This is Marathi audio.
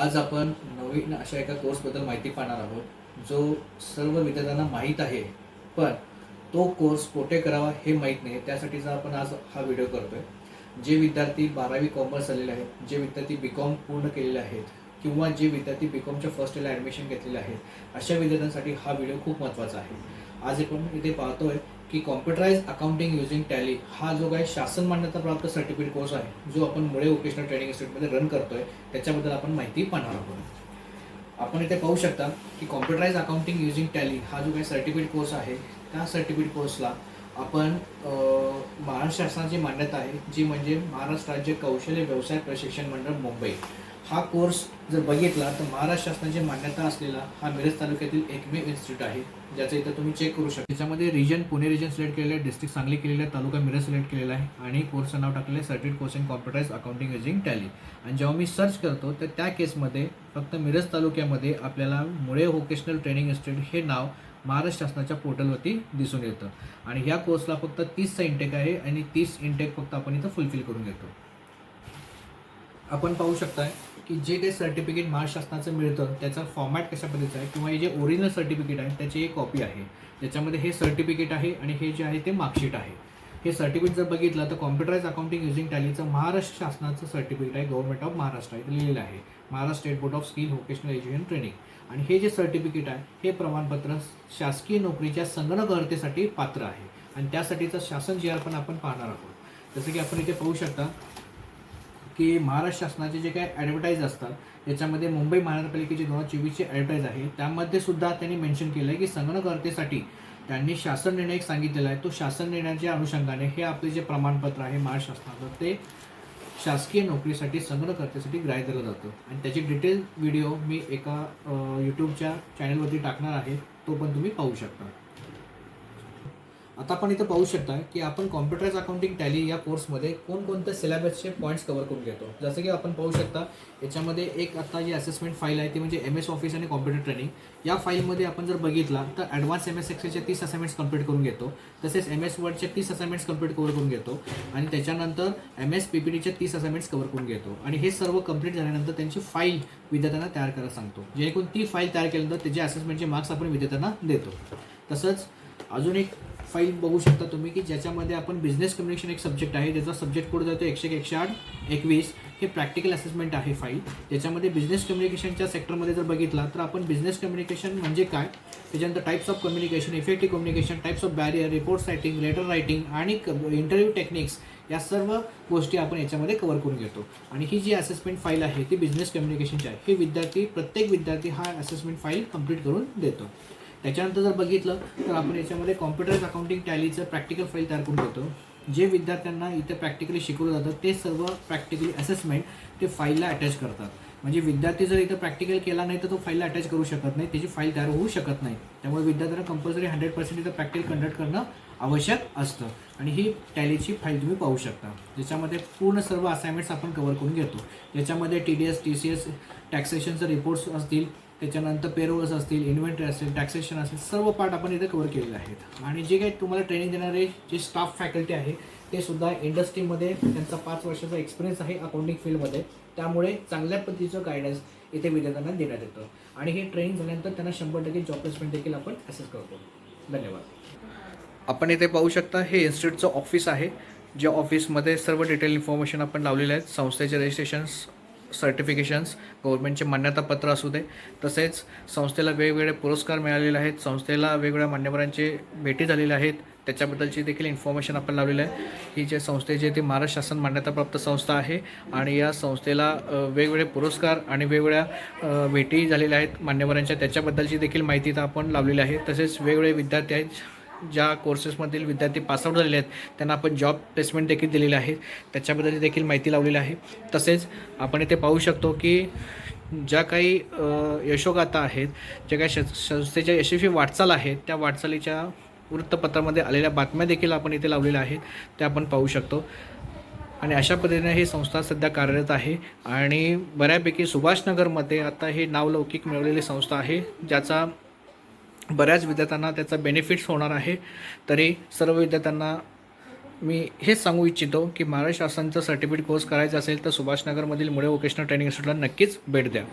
आज आपण नवीन अशा एका कोर्सबद्दल माहिती पाहणार आहोत जो सर्व विद्यार्थ्यांना माहीत आहे पण तो कोर्स कोठे करावा हे माहीत नाही. त्यासाठीचा आपण आज हा व्हिडिओ करतोय. जे विद्यार्थी बारावी कॉमर्स झालेले आहेत जे विद्यार्थी बी कॉम पूर्ण केलेले आहेत किंवा जे विद्यार्थी बी कॉमच्या फर्स्ट इयरला ॲडमिशन घेतलेले आहेत अशा विद्यार्थ्यांसाठी हा व्हिडिओ खूप महत्त्वाचा आहे. आज आपण इथे पाहतोय की कॉम्प्युटराइज अकाउंटिंग युझिंग टॅली हा जो काही शासन मान्यता प्राप्त सर्टिफिकेट कोर्स आहे जो आपण मुळे वोकेशनल ट्रेनिंग इन्स्टिट्यूटमध्ये रन करतोय त्याच्याबद्दल आपण माहिती पाहणार आहोत. आपण इथे पाहू शकता की कॉम्प्युटराइज अकाउंटिंग युझिंग टॅली हा जो काही सर्टिफिकेट कोर्स आहे त्या सर्टिफिकेट कोर्सला आपण महाराष्ट्र शासनाची मान्यता आहे जी म्हणजे महाराष्ट्र राज्य कौशल्य व्यवसाय प्रशिक्षण मंडळ मुंबई. हा कोर्स जर बघितला तर महाराष्ट्र शासनाची मान्यता असलेला हा मिरज तालुक्यातील एकमेव इन्स्टिट्यूट आहे ज्याचं इथं तुम्ही चेक करू शकता. त्याच्यामध्ये रिजन पुणे रिजन सिलेक्ट केलेलं आहे डिस्ट्रिक्ट सांगली केलेलं आहे तालुका मिरज सिलेक्ट केलेला आहे आणि कोर्सचं नाव टाकलेलं आहे certificate course in computerise accounting using Tally आणि जेव्हा मी सर्च करतो तर त्या केसमध्ये फक्त मिरज तालुक्यामध्ये आपल्याला मुळे व्होकेशनल ट्रेनिंग इन्स्टिट्यूट हे नाव महाराष्ट्र शासनाच्या पोर्टलवरती दिसून येतं. आणि ह्या कोर्सला फक्त तीसचा इंटेक आहे आणि तीस इंटेक फक्त आपण इथं फुलफिल करून घेतो. आपण पाहू शकताय की जे काही सर्टिफिकेट महाराष्ट्र शासनाचं मिळतं त्याचा फॉर्मॅट कशा पद्धतीचा आहे किंवा हे जे ओरिजिनल सर्टिफिकेट आहे त्याची एक कॉपी आहे. ज्याच्यामध्ये हे सर्टिफिकेट आहे आणि हे जे आहे ते मार्कशीट आहे. हे सर्टिफिकेट जर बघितलं तर कॉम्प्युटराइज अकाउंटिंग युजिंग टॅलीचं महाराष्ट्र शासनाचं सर्टिफिकेट आहे गव्हर्नमेंट ऑफ महाराष्ट्र इथं लिहिलेलं आहे. Maharashtra state board of skill vocational education training आणि हे जे सर्टिफिकेट आहे हे प्रमाणपत्र शासकीय नोकरीच्या संगणकर्तेसाठी पात्र आहे. आणि त्यासाठीचं शासन जे आर पण आपण पाहणार आहोत. जसं की आपण इथे पाहू शकता की महाराष्ट्र शासनाचे जे काही ॲडव्हर्टाईज असतात याच्यामध्ये मुंबई महानगरपालिकेची दोन हजार चोवीसची ॲडव्हर्टाईज आहे. त्यामध्ये सुद्धा त्यांनी मेन्शन केलं आहे की संगणकर्तेसाठी त्यांनी शासन निर्णय एक सांगितलेला आहे. तो शासन निर्णयाच्या अनुषंगाने हे आपले जे प्रमाणपत्र आहे महाराष्ट्र शासनाचं ते शासकीय नोकरीसाठी संगणकर्तेसाठी ग्राह्य केलं जातं. आणि त्याची डिटेल व्हिडिओ मी एका यूट्यूबच्या चॅनलवरती टाकणार आहे तो पण तुम्ही पाहू शकता. आता आपण इथं पाहू शकता की आपण कॉम्प्युटराइज अकाउंटिंग टॅली या कोर्समध्ये कोणकोणत्या सिलेबसचे पॉईंट्स कव्हर करून घेतो. जसं की आपण पाहू शकता याच्यामध्ये एक आता जी असेसमेंट फाईल आहे ती म्हणजे एम एस ऑफिस आणि कॉम्प्युटर ट्रेनिंग या फाईलमध्ये आपण जर बघितला तर ॲडव्हान्स एम एस एक्सेलचे तीस असाइनमेंट्स कंप्लीट करून घेतो. तसेच एम एस वर्डचे तीस असाइनमेंट्स कंप्लीट कव्हर करून घेतो. आणि त्याच्यानंतर एम एस पी पी टीचे तीस असाइनमेंट्स कव्हर करून घेतो. आणि हे सर्व कंप्लीट झाल्यानंतर त्यांची फाईल विद्यार्थ्यांना तयार करायला सांगतो. जेणेकरून ती फाईल तयार केल्यानंतर त्याचे असेसमेंटचे मार्क्स आपण विद्यार्थ्यांना देतो. तसंच अजून एक फाईल बघू शकता तुम्ही की ज्याच्यामध्ये आपण बिझनेस कम्युनिकेशन एक सब्जेक्ट आहे त्याचा सब्जेक्ट कोड जातो एकशे एकशे आठ एकवीस हे प्रॅक्टिकल असेसमेंट आहे फाईल त्याच्यामध्ये बिझनेस कम्युनिकेशनच्या सेक्टरमध्ये जर बघितला तर आपण बिझनेस कम्युनिकेशन म्हणजे काय? त्याच्यानंतर types of communication effective communication types of barrier report writing letter writing आणि इंटरव्ह्यू टेक्निक्स या सर्व गोष्टी आपण याच्यामध्ये कवर करून घेतो. आणि ही जी असेसमेंट फाईल आहे ती बिझनेस कम्युनिकेशनची आहे. हे विद्यार्थी प्रत्येक विद्यार्थी हा असेसमेंट फाईल कंप्लीट करून देतो. त्याच्यानंतर जर बघितलं तर आपण याच्यामध्ये कॉम्प्युटर्स अकाउंटिंग टॅलीचं प्रॅक्टिकल फाईल तयार करून देतो जे विद्यार्थ्यांना इथे प्रॅक्टिकली शिकवलं जातं ते सर्व प्रॅक्टिकली असेसमेंट ते फाईलला अटॅच करतात. म्हणजे विद्यार्थी जर इथं प्रॅक्टिकल केला नाही तर तो फाईलला अटॅच करू शकत नाही. त्याची फाईल तयार होऊ शकत नाही. त्यामुळे विद्यार्थ्यांना कंपल्सरी हंड्रेड पर्सेंट इथं प्रॅक्टिकल कंडक्ट करणं आवश्यक असतं. आणि ही टॅलीची फाईल तुम्ही पाहू शकता. ज्याच्यामध्ये पूर्ण सर्व असाइनमेंट्स आपण कवर करून घेतो. ज्याच्यामध्ये T D S T C S टॅक्सेशनचे reports असतील त्याच्यानंतर पेरोल्स असतील इन्व्हेंटरी असेल टॅक्सेशन असेल सर्व पार्ट आपण इथे कवर केलेले आहेत. आणि जे काही तुम्हाला ट्रेनिंग देणारे जे स्टाफ फॅकल्टी आहे ते सुद्धा इंडस्ट्रीमध्ये त्यांचा पाच वर्षाचा एक्सपिरियन्स आहे अकाउंटिंग फील्डमध्ये त्यामुळे चांगल्या पद्धतीचं गायडन्स इथे विद्यार्थ्यांना देण्यात येतं. आणि हे ट्रेनिंग झाल्यानंतर त्यांना शंभर टक्के जॉब प्लेसमेंट देखील आपण असेस करतो. धन्यवाद. आपण इथे पाहू शकता हे इन्स्टिट्यूटचं ऑफिस आहे ज्या ऑफिसमध्ये सर्व डिटेल इन्फॉर्मेशन आपण लावलेले आहेत. संस्थेचे रजिस्ट्रेशन्स सर्टिफिकेशन्स गव्हर्नमेंटचे मान्यतापत्र असू दे. तसेच संस्थेला वेगवेगळे पुरस्कार मिळालेले आहेत. संस्थेला वेगवेगळ्या मान्यवरांचे भेटी झालेल्या आहेत. त्याच्याबद्दलची देखील इन्फॉर्मेशन आपण लावलेलं आहे. ही जे संस्थेची ती महाराष्ट्र शासन मान्यताप्राप्त संस्था आहे. आणि या संस्थेला वेगवेगळे पुरस्कार आणि वेगवेगळ्या भेटी झालेल्या आहेत मान्यवरांच्या. त्याच्याबद्दलची देखील माहिती तर आपण लावलेली आहे. तसेच वेगवेगळे विद्यार्थी आहेत. ज्या कोर्सेसमधील विद्यार्थी पासआउट झालेले आहेत त्यांना आपण जॉब प्लेसमेंट देखील दिलेले आहे. त्याच्याबद्दल देखील माहिती लावलेली आहे. तसेच आपण इथे पाहू शकतो की ज्या काही यशोगाथा आहेत ज्या काही श संस्थेच्या यशस्वी वाटचाल आहेत त्या वाटचालीच्या वृत्तपत्रामध्ये आलेल्या बातम्या देखील आपण इथे लावलेल्या आहेत. त्या आपण पाहू शकतो. आणि अशा पद्धतीने ही संस्था सध्या कार्यरत आहे. आणि बऱ्यापैकी सुभाषनगरमध्ये आता हे नावलौकिक मिळवलेली संस्था आहे ज्याचा बऱ्याच विद्यार्थ्यांना त्याचा बेनिफिट्स होणार आहे. तरी सर्व विद्यार्थ्यांना मी हेच सांगू इच्छितो की महाराष्ट्र शासनाचं सर्टिफिकेट कोर्स करायचा असेल तर सुभाषनगरमधील मुळे वोकेशनल ट्रेनिंग इन्स्टिट्यूटला नक्कीच भेट द्या.